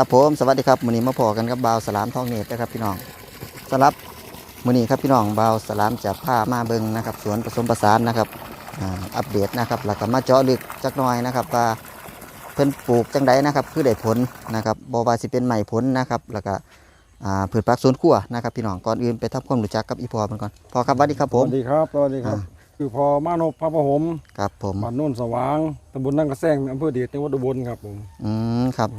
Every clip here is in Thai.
ครับผมสวัสดีครับมื้อนี้มาพอกันกับบ่าวสลามทองเนตรนะครับพี่น้องสำหรับมื้อนี้ครับพี่น้องบ่าวสลามจะพามาเบิ่งนะครับสวนผสมผสานนะครับอ่าอัปเดตนะครับแล้วก็มาเจาะลึกจักหน่อยนะครับว่าเพิ่นปลูกจังไดนะครับคือได้ผลนะครับบ่ว่าสิเป็นใหม่ผลนะครับ แล้วก็อ่าพืชผักสวนครัวนะครับพี่น้องก่อนอื่นไปทำความรู้จักกับอีพอมันก่อนพอครับสวัสดีครับผสมวัสดีครับสวัสดีครับอ่าคือพอมานพพระประหมครับผมบ้านโน่นสว่างตำบลนั่งกระแซงอำเภอเดชจังหวัดอุบลครับผมอืมครับ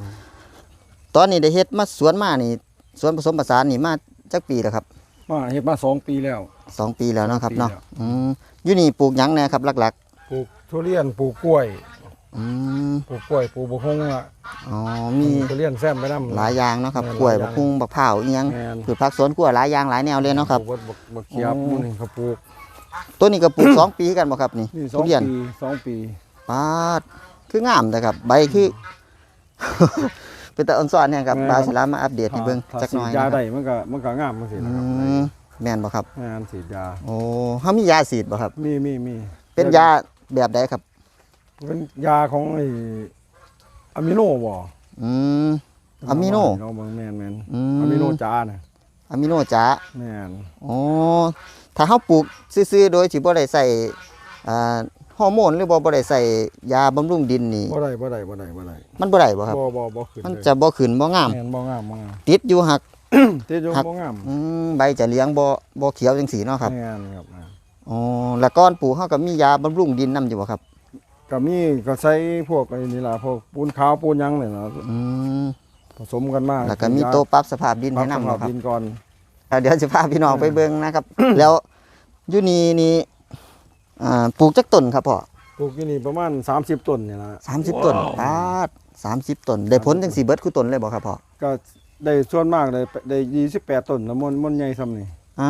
ตอนนี้ได้เฮ็ดมาสวนมานี่สวนผสมผสานนี่มาจักปีแล้วครับมาเฮ็ดมาสองปีแล้ว สองปีแล้วเนาะครับเนาะสองปีแล้วอืมอยู่นี่ปลูกหยังแน่ครับหลักปลูกทุเรียนปลูกกล้วยๆอืมปลูกกล้วยปลูกบกฮงอะอ๋อมี ทุเรียนแซมไปนำหลายอย่างเนาะครับแม่นกล้วยหลายบัอกย่างพุงบักเผาวอีหยังแม่นพืชผักสวนครัวหลายอย่างหลายแนวเลยเนาะครับ ปลูกบักบักเขียบโอ้นู่นนี่เขาปลูกตัวนี้ก็ปลูก สองปีกันบ่ครับนี่นี่สทุองเรียนปีสองปี ปาดคืองามแต่ครับ ใบคือ เป็นตะอ่อนซ้อนเนี่ยครับบาสลามมาอัปเดตให้เบิ่งถ้าจักหน่อยฉีดยานะครับได้มันก็มันก็งามจังซี่อืนะครับมแม่นบ่ครับงานฉีดยาโอ้เฮามียาฉีดบ่ครับ มีมีมีเป็นยาแบบใดครับ เป็นยาของไอ้อะมิโนบ่อืมอะมิโนเนาะเบิ่งแม่นแม่นอือะมิโนมจาน่ะอะมิโนจ๋าแม่นอ๋อถ้าเฮาปลูกซื่อๆโดยที่บ่ได้ใส่อ่า ฮอร์โมนหรือบ่บ่ได้ใส่ยาบำรุงดินนี่บ่ได้บ่ได้บ่ได้บ่ได้มันบ่ได้บ่ครับบ่บ่บ่ขึ้นมันเลยจะบ่ขึ้นบ่งามแม่นบ่งามบ่งามติดอยู่หักติดอยู่หักบ่งามอืมใบจะเหลี้ยงบ่บ่เขียวจังสีเนาะครับแม่นครับแม่นอ๋อแล้วก่อนปลูกเฮาก็มียาบำรุงดินนํอยู่บ่ครับก็มีก็ใช้พวกไอ้นี่ล่ะพวกปูนขาวปูนหยังนี่ล่ะอืมผสมกันมาแล้วก็มีโต๊ะปรับสภาพดินปรัให้บนํสภาเนาะพครับดินก่อนอ่าเดี๋ยวจะพาพี่น้องไปเบิ่งนะครับ แล้วอยู่นี่นี่ อ่าปลูกจักต้นครับพ่อปลูกอยู่นี่ประมาณ 30 ต้นนี่ล่ะ30ต้นปาด30ต้นได้ผลจังสีเบิดคือต้นเลยบ่ครับพ่อก็ได้ส่วนมากได้ได้28ต้นแล้วมันมันใหญ่ซ้ำนี่ อ่า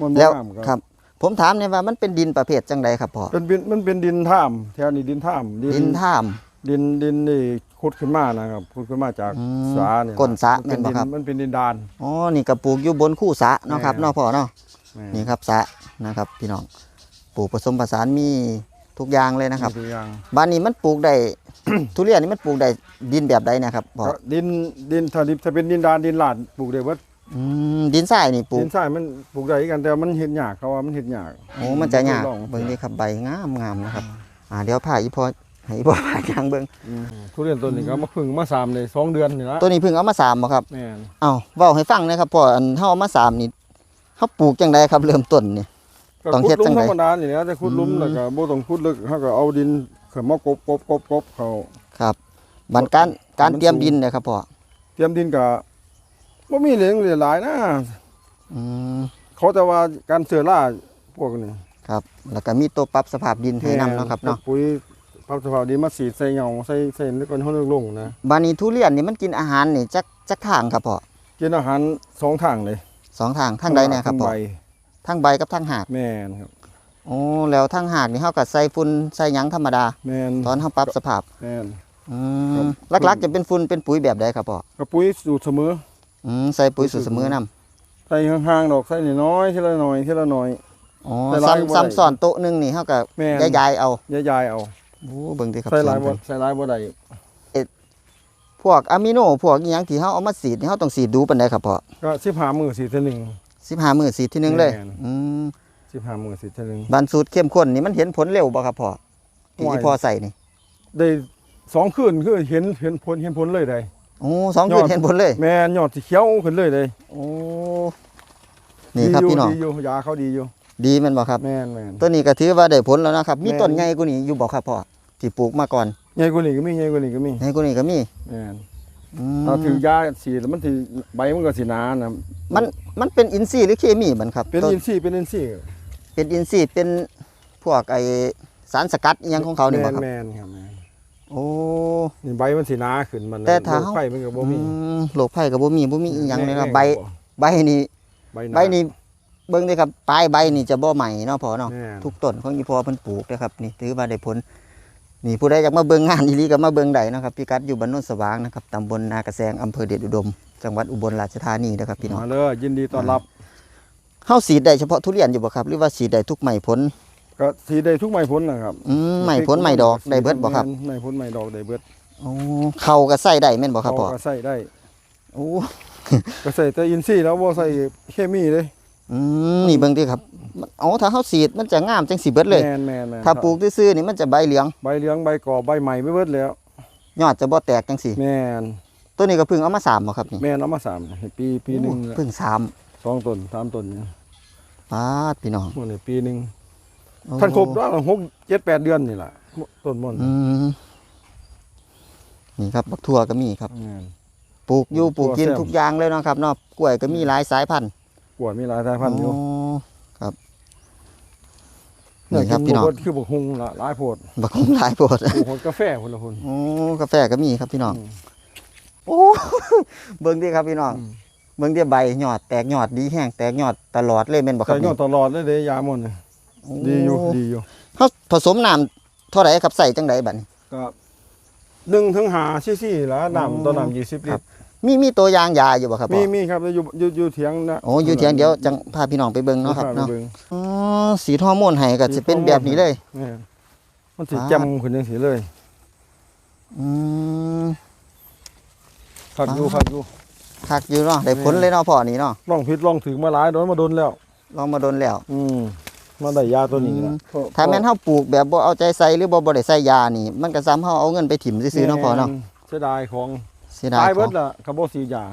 มันบ่แล้วงามครับ ครับ ผมถามเนี่ยว่ามันเป็นดินประเภทจังใดครับพ่อเป็นเป็นมันเป็นดินท่ามแถวนี้ดินท่ามดินท่าม ดินดินนี่ขุดขึ้นมานะครับขุดขึ้นมาจากอืมสาเนี่ยก้นสระมันเป็นแม่นบ่ดินครับ มันเป็นดินดาน อ๋อนี่ก็ปลูกอยู่บนคู่สระเนาะครับแม่นเนาะพ่อเนาะแม่นี่ครับสระนะครับพี่น้อง ปลูกผสมผสานมีทุกอย่างเลยนะครับ มีตัวอย่างบ้านนี้มันปลูกได้ ทุเรียนนี่มันปลูกได้ดินแบบใดเนะครับพ่อก็ดินดินถ้าดินถ้าเป็นดินดานดินลาดปลูกได้เบิดอืมดินทรายนี่ปลูดิกนทรายมันปลูกได้คือกันแต่มันเห็ดยากเขาว่ามันเห็ดยากโอ้มันจะยากลองเบิ่งนี่ครับใบงามงามนะครับ อ่าเดี๋ยวพาอีพ่อให้อีพ่อพายางเบิ่งอืมทุเรียนต้นนี้ก็มาพึ่งมาสามเลยสองเดือนนี่ละตัวนี้เพิ่งเอามาสามบ่ครับ แม่นเอ้าเว้าให้ฟังหนะครับพ่ออันเฮาเอามาสามนี่เฮาปลูกจังไดครับเริ่มต้นนี่ก็ ต้องขุเฮ็ดดหลุจัมงใดธรรมดานี่แหละแต่ขุดหลุมอืมแล้วก็บ่ต้องขุดลึกเขาก็เอาดินขึ้นมากบกบกบกบเขาครับบันการการมันเตรียมสูงดินเนยครับพ่อเตรียมดินก็บ่มีเหลืองเหลือหลายนะอืมเขาแต่ว่าการเสือล่าพวกนี้ครับ แล้วก็มีตัวปรับสภาพดินให้นำเนาะครับเนาะปุ๋ยปรับสภาพดินมาสีดใส่เหงาใส่ใส่แล้วก็ให้มันลงนะบานี้ทุเรียนนี่มันกินอาหารนี่จักจักทางครับพ่อกินอาหารสองทางเลยสองทางทางใดเนี่ยครับทั้งพ่อใบ ทางใบกับทางหากแม่นครับโอ้แล้วทางหากนี่เฮาก็ใส่ฝุ่นใส่หยังธรรมดา แม่นตอนเฮาปรับสภาพแม่น อืครัมบ หลักๆจะเป็นฝุ่นเป็นปุ๋ยแบบใดครับพ่อกระปุ๋ยสูตรเสมออืมใส่ปุ๋ยสูตรเสมอนํใส่ห่างๆดอกใส่น้อยๆทีละหน่อยทีละหน่อย อ๋อใส่หลายบ่ได้ซ้ำซ้ำซ้อนโต๊ะหนึงนี่เฮาก็แม่น ย้ายๆเอายายๆเอา โอ้เบิ่งดิครับใส่หลายสบ่วนเพิ่นใส่หลายบ่ได้พวกอะมิโนพวกอีหยังที่เฮาเอามาสีดนี่เฮาต้องสีดดูปานใดครับพ่อก็15มื้อสีเท่านึง 15มื้อสีดทีหนึงเลย แม่น อืม15มื้อสีเท่านึง บานสูตรเข้มข้นนี่มันเห็นผลเร็วบ่ครับพ่อที่โอ้ยพ่อใส่นี่ได้สองคืนคือเห็นเห็นผลเห็นผลเลยได้ โอ้สองคืนยอดเห็นผลเลย แม่นยอดสิเขียวขึ้นเลยได้โอ้ นี่ครับดียู่พี่น้องดีอยู่ยาเขาดีอยู่ ดีแมันบ่ครับ แม่นแม่นตัวนี้ก็ถือว่าได้ผลแล้วนะครับ มีแม่นต้นใหญ่กว่านี้อยู่บ่ครับพ่อที่ปลูกมาก่อนใหญ่กว่านี้ก็มีใหญ่กว่านี้ก็มีใหญ่กว่านี้ก็มี แม่นอืม ถ้าถือยาสีดแล้วมันสิใบมันก็สิหนานะมันมันเป็นอินทรีย์หรือเคมีมันครับ เป็นต้อินทรีย์เป็นอินทรีย์เป็นอินทรีย์เป็นพวกไอสารสกัดอีหยังของเขานี่บ่ครับแม่นๆครับแม่นโอ้นี่ใบมันสิหนาขึ้นมันแต่ถ้าโรคไฟมันก็บ่มีอืมโรคไผ่ก็บ่มีบ่มีอีหยังเลยครับแม่ใบก็ใบนี่ใบหนาใบนี่เบิ่งเด้ครับปลายใบนี่จะบ่ใหม่เนาะพ่อเนาะแม่นทุกต้นของอีพอเพิ่นปลูกนะครับนี่ถือว่าได้ผล นี่ผู้ใดอยากมาเบิ่งงานอีหลีก็มาเบิ่งได้นะครับพิกัดอยู่บ้านโนนสว่างนะครับตำบลนากระแซงอำเภอเดชอุดม จังหวัดอุบลราชธานีนะครับพี่น้องมาเลยยินดีต้อนรับเฮาสีดได้เฉพาะทุเรียนอยู่บ่ครับหรือว่าสีดได้ทุกไม้ผลก็สีได้ทุกไม้ผลนะครับอืมไม้ผลไม้ดอกได้เบิดบ่ครับแม่นไม้ผลไม้ดอกได้เบิดโอ้เข้าก็ใส่ได้แม่นบ่ครับพ่อเขาก็ใส่ได้โอ้ก็ใส่แต่อินทรีย์แล้วบ่ใส่เคมีเลย อืมนี่เบิ่งดิครับมันอ๋อถ้าเฮาสีดมันจะงามจังสิเบิดเลย แม่นแม่นแม่นถ้าปลูกซื่อๆนี่มันจะใบเหลือง ใบเหลืองใบก่อใบใหม่ไปเบิดแล้ว ยอดจะบ่แตกจังสิแม่นตัวนี้ก็เพิ่งเอามาสามบ่ครับนี่แม่นเอามาสามปีปีหนึงโอ้เพิ่งสามสองต้นสามต้นเนี่ยปาดพี่น้องมันนี่ปีหนึงโอ้ท่านครบแล้วหกเจ็ดแปดเดือนนี่ล่ะต้นม่อนอืมนี่ครับบักทั่วก็มีครับ แม่น ปลูกอยู่ปลูกกินทั่วแซ่บทุกอย่างเลยเนาะครับเนาะกล้วยก็มีหลายสายพันธุ์ กล้วยมีหลายสายพันธุ์อยู่อ๋อครับเนี่ยนี่ครับกิพี่น้องบ่เบิดคือบักฮุงละหลายโพดบักคงหลายโพดปลูกคนกาแฟคนละคนโอ้กาแฟก็มีครับพี่น้องอืมโอ้เบิ่งดิครับพี่น้องอืมเบิ่งดิใบยอดแตกยอดดีแห้งแตกยอดตลอดเลยแม่นบ่คใส่รับยอดตลอดเลยเด้ยาหมดนี่ดีอยู่ดีอยู่เฮาผสมน้ำเท่าไหร่ครับใส่จังไดบัดนี้ก็หนึ่งถึงหาซี่ซี่ละอ๋อน้ำต่อน้ำยี่สิบลิครัตบร มีมีตัวอย่างยาอยู่บ่ครับพ่มีอมีครับอยู่อยู่อยู่เถียงนะโอ้อยู่เถียงเดี๋ยวจังพาพี่น้องไปเบิ่งเนาะครับพไปเนาะบิ่งอ๋อสีฮอร์โมนให้ก็สิเป็นแบบนี้เลยแม่นมันสิอ่า จำขึ้นจังสีเลยอืมคักอยู่อ่าคักอยู่คักอยู่เนาะได้ผลเลยเนาะพ่อนี่เนาะลองผิดลองถึงมาหลายโดนมาโดนแล้ว ลองมาโดนแล้ว อืมมาได้ยาตัวนี้อืละมถ้าแม่นเฮาปลูกแบบบ่เอาใจใส่หรือบ่บ่ได้ใส่ยานี่ มันก็ซ้ำเฮาเอาเงินไปถิ่มซื่อๆเนาะพ่อเนาะเสียดายของ เสียดายตายขเบิอดงละคาร์บอสียา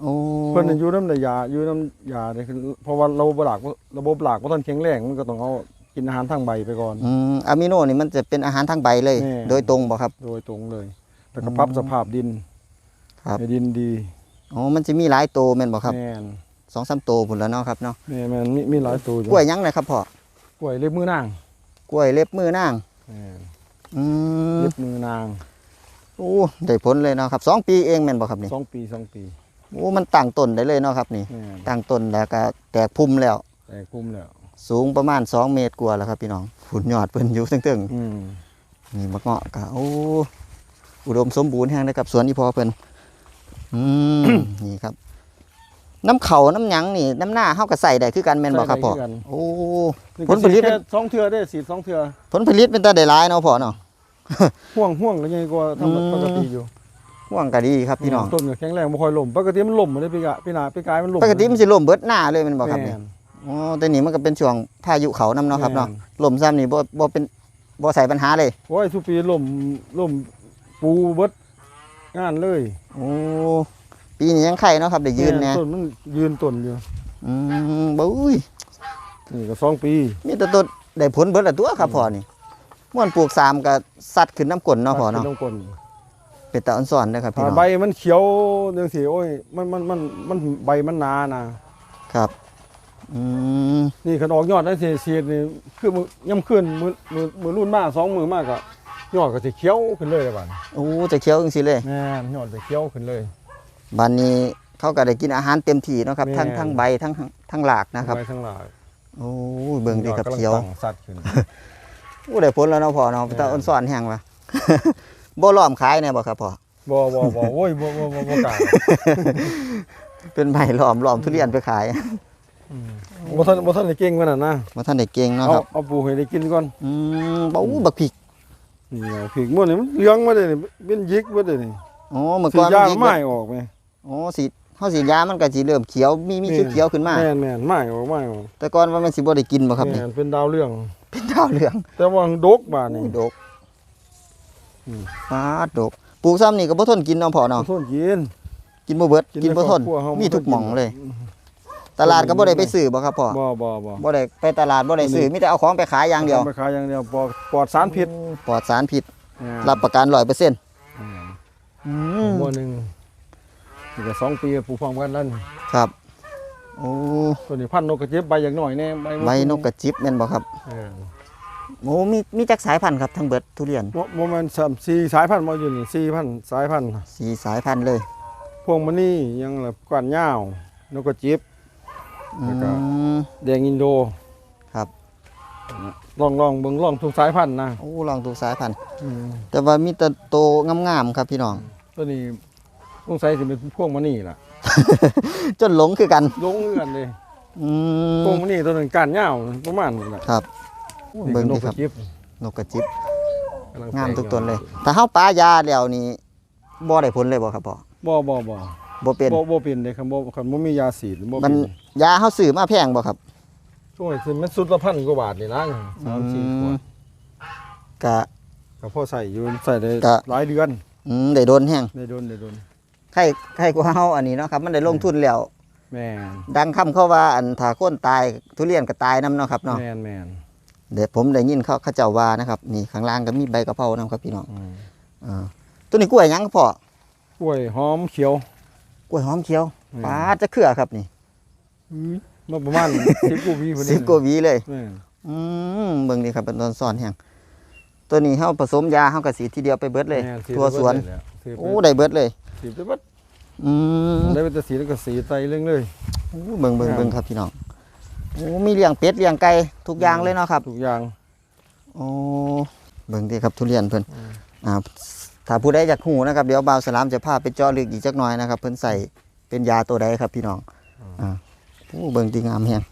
โอ้เพิ่นน่ะอยู่น้ำได้ยาอยู่น้ำยาเนี่ยคือเพราะว่าระบบหลักระบบหลักบ่ทันแข็งแรงมันก็ต้องเอากินอาหารทางใบไปก่อน อืมอะมิโนนี่มันจะเป็นอาหารทางใบเลย แน่ โดยตรงบ่ครับ โดยตรงเลยแล้วก็อืมปรับสภาพดินครับ ให้ดินดีอ๋อมันจะมีหลายโตวแม่นบ่ครับแม่นสองสามโตวพุ่นแล้วเนาะครับเนาะแม่นแม่นมีมีหลายตัวอยู่กล้วยหยังนะครับพ่อกล้วยเล็บมือนางกล้วยเล็บมือนางแม่นอืมเล็บมือนาง โอ้ได้ผลเลยเนาะครับสองปีเองแม่นบ่ครับนี่สองปีสองปีโอ้มันตั้งต้นได้เลยเนาะครับนี่แม่นตั้งต้นแล้วก็แตกพุ่มแล้ว แต่คุ้มแล้ว สูงประมาณ2เมตรกว่าแล้วครับ พี่น้องฝุ่นยอดเพิ่นอยู่ตึงอืมๆนี่มะเงาะก็โอ้อุดมสมบูรณ์แฮงเลยครับสวนอีพอเพิ่นอืมนี่ครับ น้ำเขาน้ำหยังนี่ น้ำหน้าเฮาก็ใส่ได้คือกันแม่นบ่ครับพ่อใส่ได้คือกันโอ้นี่ผลผลิตก็สีดแค่สองเทื่อได้สีดสองเทื่อผลผลิตเป็นตาได้หลายเนาะพ่อเนาะ ห่วงห่วงก็ยังกว่าอืมทำปกติอยู่ห่วงก็ดีครับพี่น้องต้นก็แข็งแรงบ่ค่อยล่มปกติมันล่มมาได้ปีกะปีหน้าปีกายมันล่มปกติมันสิล่มเบิดหน้าเลยแม่นบ่ครับนี่แม่นอ๋อแต่นี่มันก็เป็นช่วงพายุเขานํเนาะครับเนาะแม่ล่มซ้ำนี่บ่บ่เป็นบ่ใส่ปัญหาเลยโอ้ยทุกปีล่มล่มปูเบิดงานเลยโอ้ปีนี้ยังไข่เนาะครับได้ยืนแน่ต้นมันยืนต้นอยู่อืมบุ้ยนี่ก็สองปีมีแต่ต้นได้ผลเบิดละตัวครับพ่อนี่ ม่วนปลูกสามก็สัดขึ้นน้ำกลนเนาะพ่อเนาะขึ้ต้องกลนเป็นตาอ่อนสอนนะครับพี่ถ้าน้องใบมันเขียวจังซี่โอ้ยมันมันมันมันใบมันหนานะครับอืมนี่คันออกยอดได้สิเสียดนี่คือมือย่ำขึ้นมือมือมือรุ่นมากสองมือมากก็ยอดก็สิเขียวขึ้นเลยบัดโอ้จะเขียวจังซี่เลยแม่นยอดจะเขียวขึ้นเลยบัดนี้เขาก็ได้กินอาหารเต็มที่เนาะครับแม่ทั้งทั้งใบทั้งทั้งหลากนะครับใบทั้งหลายโอ้ยเบิ่งดีครับอดกำลัเขียวตั้งสัตว์ขึ้นโอ้ได้ผลแล้วเนาะพ่อเนาะเป็นตาอ่อนสอนแฮงว่ะ บ่ล้อมขายแน่บ่ครับพ่อ บ่บ่บ่โอ้ยบ่บ่บ่บ่กล้าเป็นใบล้อมล้อมทุเรียนไปขายบ่ทันบ่ทันได้เก่งกว่านั้นนะบ่ทันได้เก่งเนาะเอาครับเอาปลูกให้ได้กินก่อนอืมบ่อู้บักพริกนี่ไงผิกมันนี่มันเหลืองมาเลยนี่เป็นยิกมาเลยนี่อ๋อเมื่อสีก่อนยายิงไม้ออกไหมอ๋อสีเฮาสีดยามันก็สิเริ่มเขียวมีมีนี่เขียวๆขึ้นมา แม่นแม่นไม้ออกไม้ออกแต่ก่อนว่ามันสิบ่ได้กินบ่ครับนี่แม่นเป็นดาวเรือง เป็นดาวเหลืองแต่ว่าดกบาดนี่โอ้ยดกอืมฟ้าดดกปลูกซ้ำนี่ก็บ่ทนกินเนาะพ่อเนาะทนกินกินบ่เบิดกินบ่ทนใครอบครัวเฮามีทุกหม่องเลยอืมตลาดก็บ่ได้ไปซื้อบ่ครับพ่อบ่บ่บ่บ่ได้ไปตลาดบ่ได้ซื้อมีแต่เอาของไปขายอย่างเดียวไปขายอย่างเดียวปลอดปลอดสารพิษปลอดสารพิษอ่ารับประกัน100%อือืมมบ่หนึงนี่ก็สองปีปลูกพร้อมกันแล้วนี่ครับ โอ้ตัวนี้พันธุ์นกกระเจี๊ยบใบอย่างน้อยแน่ใบใบนกกระจิบแม่นบ่ครับเออโอ้มีมีจักสายพันธุ์ครับทั้งเบิดทุเรียนบ่บ่แม่นสามสี่สายพันธุ์บ่อยู่นี่สี่พันธุ์สายพันธุ์สีสายพันธุ์เลย พวงมณียังละก้านยาวนกกระจิบอืแล้วก็มแดงอินโดครับลองลองเบิ่งลองทุกสายพันธุ์นะโอ้ลองทุกสายพันธุ์แต่ว่ามีแต่โตงามๆครับพี่น้องตัวนี้สงสัยสิเป็นพวงมณีล่ะ จนหลงคือกันลงเงื่อนเลยอืพวงมมณีตัวนึงก้านยาวประมาณนี้ล่ะครับ นี่เบิ่งนดิกคกรัระบจิบนกกระจิบำลังามแตทุกอต้นเลย ถ้าเฮาปลายาแล้วนี่บ่ได้ผลเลยบ่ครับพ่อบ่บ่บ่บ่เป็นบ่บ่เป็นเลยครับบ่คันบ่มียาสีดบ่มัเป็นนยาเฮาซื้อมาแพงบ่ครับช่วยสิมันสุดละพันกว่าบาทนี่นะสามสี่ขวดกะ ก็พอใส่อยู่ใส่ได้ก็ หลายเดือนอืมได้โดนแฮงได้โดนได้โดน ใครใครกว่าเฮาอันนี้เนาะครับ มันได้ลงทุนแล้วแม่นดังคำเขาว่าอันถ้าคนตายทุเรียนก็ตายนํเนาะครับเนาะแม่นแม่นเดี๋ยวผมได้ยินเขาเขาเจ้าว่านะครับนี่ข้างล่างก็มีใบกะเพรานํครับพี่น้องอืมอ่าตัวนี้กล้วยหยังครับพ่อกล้วยหอมเขียว กล้วยหอมเขียวอืม ปาดจะเครือครับนี่มาประมาณ10กว่าวีพุ่นสิบกว่าหวีเลย แม่นอืมเบิ่งนี่ครับเป็นตอนซ่อนแฮงตัวนี้เฮาผสมยาเฮาก็สีทีเดียวไปเบิดเลยแม่สิทั่วสวนไปเบิดเลยแหละสิไปโอ้ ได้เบิดเลย สิไปเบิดอืมได้ไปแต่สีแล้วก็สีไตเรื่องเลยโอ้เบิ่งเบิ่งครับเบิ่งครับพี่น้องโอ้มีเลี้ยงเป็ดเลี้ยงไก่ทุกอย่างเลยเนาะครับทุกอย่างโอ้เบิ่งดิครับทุเรียนเพิ่นอืมอ่าถ้าผู้ใดอยากหูนะครับเดี๋ยวบ่าวสลามจะพาไปเจาะลึกอีกจักหน่อยนะครับ เพิ่นใส่เป็นยาตัวใดครับพี่น้องอ่าโอ้เบิ่งดีงามแฮง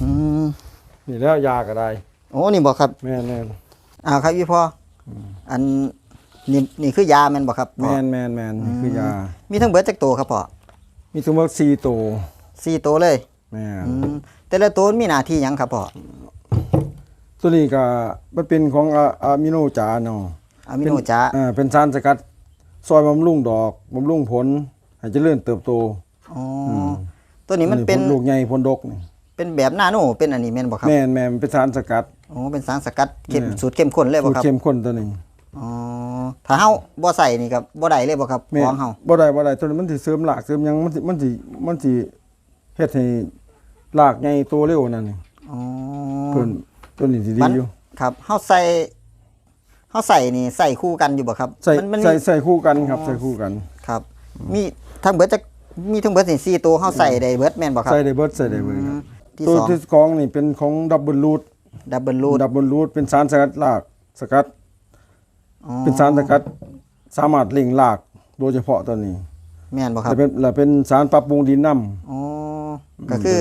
อืมนี่แล้วยาก็ได้โอ้นี่บ่ครับแม่นแม่นอ้าวครับพี่พ่อออัน นี่นี่คือยาแม่นบ่ครับพ่อแม่นแม่นแม่นนี่คือยา มีทั้งเบิดจักตัวครับพ่อมีทั้งหมด4ตัวสี่ตัวเลยแม่นอืมแต่ละตัวมีหน้าที่หยังครับพ่อตัวนี้ก็มันเป็นของอะอะมิโนจาเนาะอะมิโนจ้าอ่าเป็นสารสกัดซอยบำรุงดอกบำรุงผลให้เจริญเติบโตอ๋ออตัวนี้มันเป็นผลลูกใหญ่ผลดกนี่เป็นแบบนาโนเป็นอันนี้แม่นบ่ครับแม่นแม่นมันเป็นสารสกัดโอ้เป็นสารสกัดเข้มแม่น สูตรเข้มข้นเลยสูบ่ตรครับเข้มข้นตัวนี้อ๋อ ถ้าเฮาบ่ใส่นี่ก็บ่ได้เลยบ่ครับแม่นของเฮาบ่ได้บ่ได้ตัวนี้มันสิเสริมรากเสริมหยังมันสิมันสิมันสิเฮ็ดให้รากใหญ่โตเร็วนั่นนี่อ๋อเพิ่นตัวนี้สิดีมันอยู่ครับเฮาใส่เฮาใส่นี่ใส่คู่กันอยู่บ่ครับใส่มันมันใส่มีใส่คู่กันครับอ๋อใส่คู่กันครับ มีทั้งเบิดจักมีทั้งเบิดนี่สี่ตัวเฮาใส่ได้เบิดแม่นบ่ครับใส่ได้เบิดใส่ได้เบิดคอืรัมบที่ตัวสองที่สองนี่เป็นของดับเบิลรูทดับเบิลรูทดับเบิลรูทเป็นสารสกัดรากสกัดอ๋อ เป็นสารสกัดสามารถเล่งรากโดยเฉพาะตัวนี้ แม่นบ่ครับและเป็นและเป็นสารปรับปรุงดินน้อ๋อก็คือ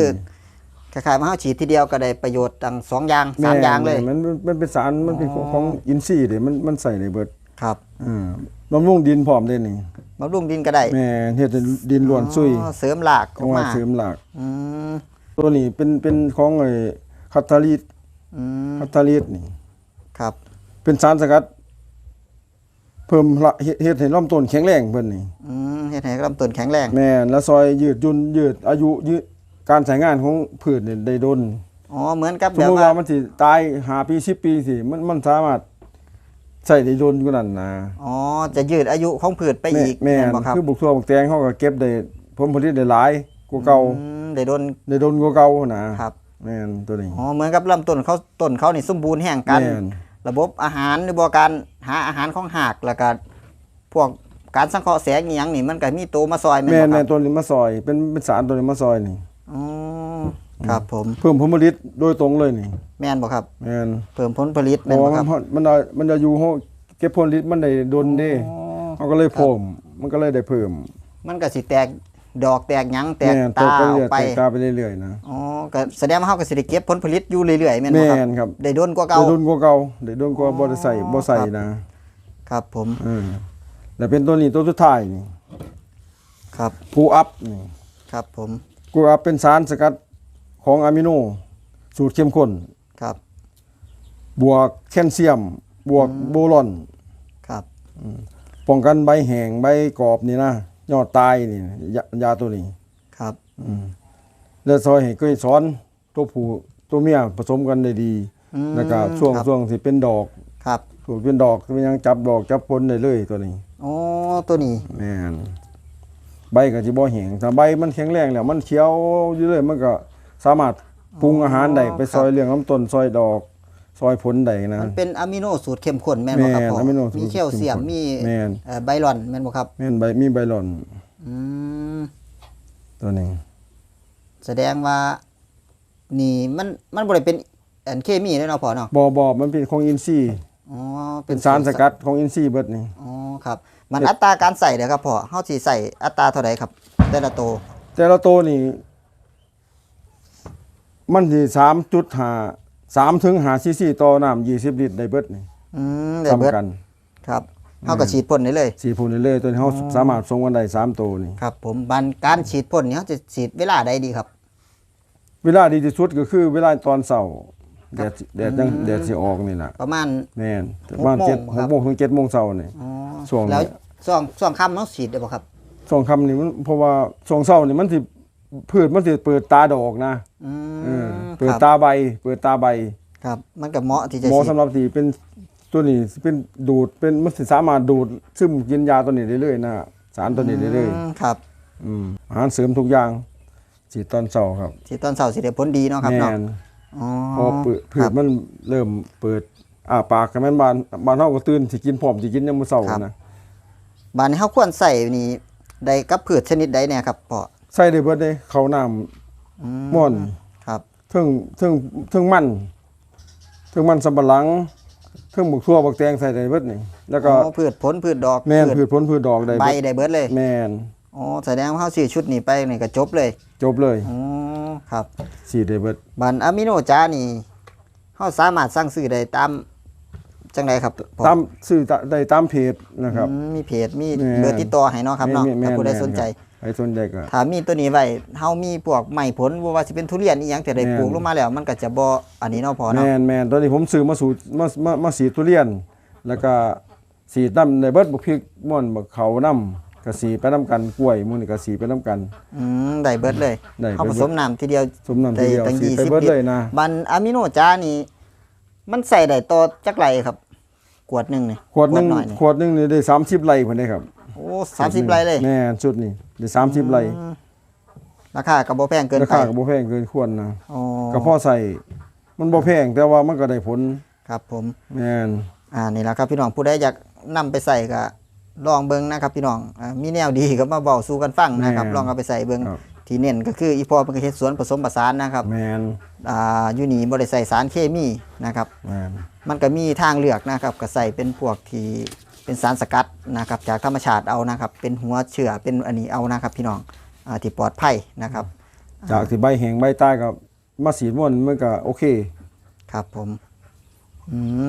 คล้ายๆมาเฮาฉีดทีเดียวก็ได้ประโยชน์ทั้งสองอย่างำสามแอย่างเลยมันมันมันเป็นสารมันเป็นของของอินทรีย์เด้มันมันใส่ในเบิดครับอ่าบำรุงดินพร้อมเด้นี่บำรุงดินก็ได้แม่เฮ็ดให้ดินล้วนซุยอ๋อเสริมหลากอจัองกหวะมาเสริมรากอืมตัวนี้เป็นเป็นของไอ้คัตตาลีดอืมคัตตาลีดนี่ครับ เป็นสารสกัด เพิ่มละเฮ็ดเฮ็ดให้ลำต้นแข็งแรงเพิ่นนี่อืมเฮ็ดให้ลำต้นแข็งแรงแม่นแล้วซอยยืดยุ่นยืดอายุยืดการใช้งานของพืชนี่ได้ดนอ๋อเหมือนกับสมแบบมุติว่าว่ามันสิตาย5ปี10ปีสิมันมันสามารถใช้ได้ดนกว่านั้นนะอ๋อจะยืดอายุของพืชไปอีกแม่แม่นนบ่ครับคือบุกทั่วบุกแตงเขาก็เก็บได้ผลผลิตได้หลายกว่าเก่าอืมได้โดนได้ดนกว่าเก่านะครับ แม่นตัวนี้ อ๋อเหมือนกับลำต้นเขาต้นเขานี่สมบูรณ์แห่งกัน แม่น ระบบอาหารหรือบ่การหาอาหารของหากแล้วก็พวกการสังเคราะห์แสงอีหยังนี่มันก็มีตัวมาซอยแม่นแม่นบ่คแม่รันบตัวนี้มาซอย เป็นเป็นสารตัวนี้มาซอยนี่ อ๋อครับผมเพิ่มผลผลิตโดยตรงเลยนี่แม่นบ่ครับ แม่นเพิ่มผลผลิตเพแม่นราะบ่ว่าครับมันมันได้มันจะอยู่เฮาเก็บผลผลิตมันได้ดนเด้อ๋อมันก็เลยเพิ่มมันก็เลยได้เพิ่ม มันก็สิแตก ดอกแตกหยังแตกแม่นตาไปออเรื่อยกๆไปแตกตาไปเรื่อยๆนะ อ๋อก็แสดงว่าเฮาก็สิได้เก็บผลผลิตอยู่เรื่อยๆแม่นบ่แม่ครับนครับได้โดนกว่าเก่าได้ดนกว่าเก่าได้ดนกว่าบ่ได้ใส่อ๋อบ่ใส่ครับ นะครับผมเออแล้วเป็นตัวนี้ตัวสุดท้ายนี่ครับกูอัพนี่ครับผมกูอัพเป็นสารสกัดของอะมิโน สูตรเข้มข้น ครับบวกแคลเซียม บวกโบรอน ครับป้องกันใบแห้งใบกรอบนี่นะ ยอดตายนี่ยายาตัวนี้ ครับ อืมแล้วซอยให้เกยสอนตัวผู้ตัวเมียผสมกันได้ดีอืมแล้วก็ช่วงครับ ช่วงที่เป็นดอกครับช่วงเป็นดอกมันยังจับดอกจับผลได้เลยตัวนี้อ๋อตัวนี้ แม่นใบก็สิบ่แห้งถ้าใบมันแข็งแรงแล้วมันเขียวอยู่เลยมันก็สามารถปรุงอาหารได้ไปซอยเลี้ยงลำต้นซอยดอก ซอยผลได้นะมันเป็นอะมิโนสูตรเข้มข้นแม่นบ่ครับแม่นพ่ออะมิโนสูตรมีแคลเซียมเข้มข้นมีแม่นเอ่อไบรอนแม่นบ่ครับแม่นใบมีใบหล่อนอืมตัวนี้แสดงว่านี่มันมันบ่ได้เป็นอันเคมีเลยเนาะพ่อเนาะบ่บ่มันเป็นของอินทรีย์อ๋อเป็นสารสกัดของอินทรีย์เบิดนี่อ๋อครับมันอัตราการใส่เด้อครับพ่อเฮาสิใส่อัตราเท่าใดครับ แต่ละตัวแต่ละตัวนี่ มันสิสามจุดหา สามถึงหาซีซีต่อน้ำยี่สิบลิตรได้เบิดนี่อืมได้เบิดทำกันครับเฮาก็ฉีดพ่นได้เลย สีพ่นเรื่อยๆตัวนี้เขาสามารถส่งวันได้สามตัวนี่ครับ ผมบันการฉีดพ่นนี่เฮาจะฉีดเวลาใดดีครับ เวลาดีที่สุดก็คือเวลาตอนเช้าแดดแดดยังแดดสิออกนี่น่ะประมาณ แม่นประมาณหกโมงเจ็ดคหรักบโมงถึงเจ็ดโมงเช้านี่ อ๋อช่วงนี้ แล้วช่วงช่วงค่ำเฮาฉีดได้บ่ครับ ช่วงค่ำนี่มันเพราะว่าช่วงเช้านี่มันสิ พืชมันสิเปิดตาดอกนะอืเออมเปิดครับตาใบ เปิดตาใบครับ มันก็เหมาะที่จะหมอฉีดสำหรับที่เป็นตัวนี้สิเป็นดูดเป็นมันสิสามารถดูดซึมกินยาตัวนี้ได้เลยนะสารตัวนี้ได้เลยอืมครับอืมอาหารเสริมทุกอย่างฉีดตอนเช้าครับฉีดตอนเช้าสิได้ผลดีเนาะครับแม่เนาะนอ๋อพอพืชพืคชรับมันเริ่มเปิดอ่าปากกันแม่นบ้านบ้านเฮาก็ตื่นสิกินพร้อมสิกินยามมื้อเช้าครับ นะ บานนี้เขาควรใส่นี่ได้กับพืชชนิดใดเนี่ยครับพ่อ ใส่ได้เบิดเลยข้าวน้ำอืม่อนครับเทิงเทิงเทิงมันเทิงมันสำปะหลังเทิงบักทั่วบักแตงใส่ได้เบิดนี่แล้วก็อ๋อพืชผลพืชดอกแม่นพืพืชผลพืชดอกได้ใบเบิดได้เบิดเลยแม่นอ๋อแสดงว่าเขาซื้อชุดนี้ไปนี่ก็จบเลยจบเลยอ๋อครับสีได้เบิดบันอะมิโนจ้านี่เขาสามารถสั่งซื้อได้ตามจังไดครับพ่อตามซื้อตะได้ตามเพจนะครับ อืมมีเพจมีแม่นเบอร์ติดต่อให้เนาะครับเนาะแม่นแม่ถ้านผู้ใดแม่น สนใจ ครับใครสนใจก็ ถ้ามีตัวนี้ไว้เฮามีพวกไม้ผลบ่ว่าสิเป็นทุเรียนอีหยังแต่ได้แม่น ปลูกลงมาแล้วมันก็จะบ่อันนี้เนาะพอเนาะแม่นแม่นตอนนี้ผมซื้อมาสูตรมามามาสีดทุเรียน แล้วก็สีดน้ำในเบิดบักพริกม่อนบักเขาน้ำก็สีไปน้ำกันกล้วยหมื้อนี่ก็สีไปน้ำกัน อืมได้เบิดเลยได้เฮาไปผเบิดสมน้ำทีเดียวสมน้ำทีเดียวได้ตั้งสีไป20เบิดลิตรเลยนะบันอะมิโนจ้านี่ มันใส่ได้ต่อจักไรครับขวดหนึงนี่ขวดหนึงหน่อยนี่ขวดหนึงนี่ได้30ไร่พุ่นเด้ครับโอ้30ไรเลย แม่นชุดนี้ ได้30ไร่ราคาก็บ่แพงเกินราไปคาก็บ่แพงเกินควรนะอ๋อก็พอใส่มันบ่แพงแต่ว่ามันก็ได้ผลครับผม แม่นอ่านี่แหละครับพี่น้องผู้ใดอยากนำไปใส่ก็ลองเบิ่งนะครับพี่น้องอ่ามีแนวดีก็มาเว้าสู่กันฟังนะครับลองเอาไปใส่เบิ่งครับที่เน้นก็คืออีพอเป็นก็เฮ็ดสวนผสมผสานนะครับแม่นอ่าอยู่นี่บ่ได้ใส่สารเคมีนะครับ แม่นมันก็มีทางเลือกนะครับก็ใส่เป็นพวกที่ เป็นสารสกัดนะครับจากธรรมชาติเอานะครับ เป็นหัวเชื้อเป็นอันนี้เอานะครับ พี่น้องอ่าที่ปลอดภัยนะครับจากที่ใบแห้งใบตายก็มาสีดม่วนมันก็โอเค ครับผมอืม